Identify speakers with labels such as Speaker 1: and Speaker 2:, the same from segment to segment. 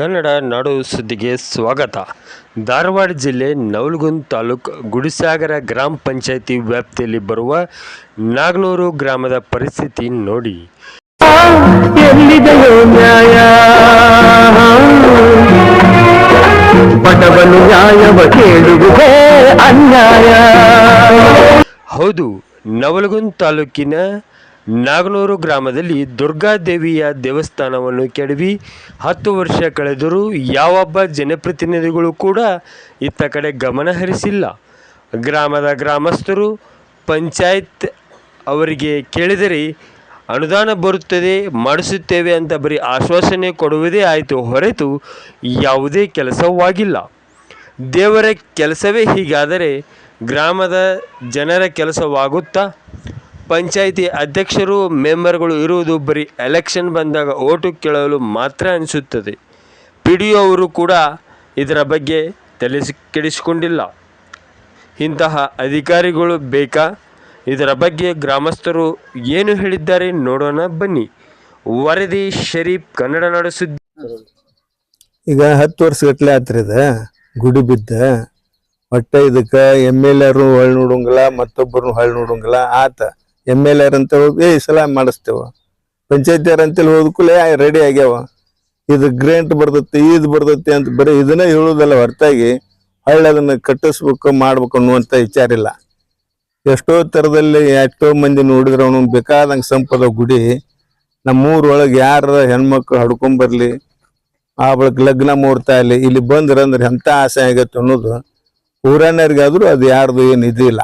Speaker 1: ಕನ್ನಡ ನಾಡು ಸುದ್ದಿಗೆ ಸ್ವಾಗತ. ಧಾರವಾಡ ಜಿಲ್ಲೆ ನವಲಗುಂದ ತಾಲೂಕು ಗುಡಿಸಾಗರ ಗ್ರಾಮ ಪಂಚಾಯಿತಿ ವ್ಯಾಪ್ತಿಯಲ್ಲಿ ಬರುವ ನಾಗನೂರು ಗ್ರಾಮದ ಪರಿಸ್ಥಿತಿ ನೋಡಿ.
Speaker 2: ಎಲ್ಲಿದೆಯೋ ನ್ಯಾಯ? ಬಡವನು ನ್ಯಾಯವ ಕೇಳುವುದೇ ಅನ್ಯಾಯ.
Speaker 1: ಹೌದು ನವಲಗುಂದ ತಾಲೂಕಿನ ನಾಗನೂರು ಗ್ರಾಮದಲ್ಲಿ ದುರ್ಗಾದೇವಿಯ ದೇವಸ್ಥಾನವನ್ನು ಕೆಡವಿ ಹತ್ತು ವರ್ಷ ಕಳೆದರೂ ಯಾವೊಬ್ಬ ಜನಪ್ರತಿನಿಧಿಗಳು ಕೂಡ ಇತ್ತ ಕಡೆ ಗಮನ ಹರಿಸಿಲ್ಲ. ಗ್ರಾಮದ ಗ್ರಾಮಸ್ಥರು ಪಂಚಾಯತ್ ಅವರಿಗೆ ಕೇಳಿದರೆ, ಅನುದಾನ ಬರುತ್ತದೆ, ಮಾಡಿಸುತ್ತೇವೆ ಅಂತ ಬರೀ ಆಶ್ವಾಸನೆ ಕೊಡುವುದೇ ಆಯಿತು ಹೊರತು ಯಾವುದೇ ಕೆಲಸವಾಗಿಲ್ಲ ದೇವರ ಕೆಲಸವೇ ಹೀಗಾದರೆ ಗ್ರಾಮದ ಜನರ ಕೆಲಸವಾಗುತ್ತಾ? ಪಂಚಾಯಿತಿ ಅಧ್ಯಕ್ಷರು, ಮೆಂಬರ್ಗಳು ಇರುವುದು ಬರೀ ಎಲೆಕ್ಷನ್ ಬಂದಾಗ ಓಟು ಕೇಳಲು ಮಾತ್ರ ಅನಿಸುತ್ತದೆ. ಪಿ ಡಿ ಅವರು ಕೂಡ ಇದರ ಬಗ್ಗೆ ತಲೆ ಕೆಡಿಸಿಕೊಂಡಿಲ್ಲ ಇಂತಹ ಅಧಿಕಾರಿಗಳು ಬೇಕಾ? ಇದರ ಬಗ್ಗೆ ಗ್ರಾಮಸ್ಥರು ಏನು ಹೇಳಿದ್ದಾರೆ ನೋಡೋಣ ಬನ್ನಿ. ವರದಿ ಶರೀಫ್, ಕನ್ನಡ ನಾಡು ಸುದ್ದಿ.
Speaker 3: ಈಗ ಹತ್ತು ವರ್ಷ ಗಟ್ಲೆ ಗುಡಿ ಬಿದ್ದ. ಒಟ್ಟ ಇದಕ್ಕೆ ಎಂ ಎಲ್ ಎರು ಹೊಳ್ ನೋಡಂಗಿಲ್ಲ ಮತ್ತೊಬ್ಬರು ಹೊಳ್ ನೋಡಂಗಿಲ್ಲ, ಆತ. ಎಂ ಎಲ್ ಎರ್ ಅಂತ ಹೋಗಿ ಈ ಸಲ ಮಾಡಿಸ್ತೇವ. ಪಂಚಾಯತಿಯರ್ ಅಂತೇಳಿ ಹೋದ್ಕೂಲೆ ರೆಡಿ ಆಗ್ಯಾವ. ಇದು ಗ್ರೇಂಟ್ ಬರ್ತೈತಿ, ಇದು ಬರ್ತೈತಿ ಅಂತ ಬರೀ ಇದನ್ನ ಹೇಳುದಲ್ಲ ಹೊರತಾಗಿ, ಹಳ್ಳಿ ಅದನ್ನ ಕಟ್ಟಿಸ್ಬೇಕು, ಮಾಡ್ಬೇಕು ಅನ್ನುವಂತ ವಿಚಾರ ಇಲ್ಲ. ಎಷ್ಟೋ ತರದಲ್ಲಿ ಎಷ್ಟೋ ಮಂದಿ ನೋಡಿದ್ರೆ ಅವನು ಬೇಕಾದಂಗೆ ಸಂಪದ ಗುಡಿ ನಮ್ಮೂರೊಳಗೆ ಯಾರ ಹೆಣ್ಮಕ್ಳು ಹಡ್ಕೊಂಬರ್ಲಿ ಆ ಬಳಿಕ ಲಗ್ನ ಮುಹೂರ್ತ ಅಲ್ಲಿ ಇಲ್ಲಿ ಬಂದ್ರಂದ್ರೆ ಎಂತ ಆಸೆ ಆಗತ್ತೆ ಅನ್ನೋದು ಊರನ್ನರಿಗಾದ್ರೂ ಅದು ಯಾರ್ದು ಏನು ಇದಿಲ್ಲ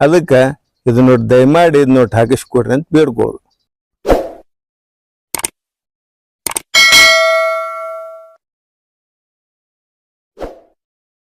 Speaker 3: ಅದಕ್ಕೆ ಇದು ನೋಡಿ ದಯಮಾಡಿ ಇದು ಹಾಕಿಸ್ಕೊಡ್ರಿ ಅಂತ ಬೇಡ್ಕೋದು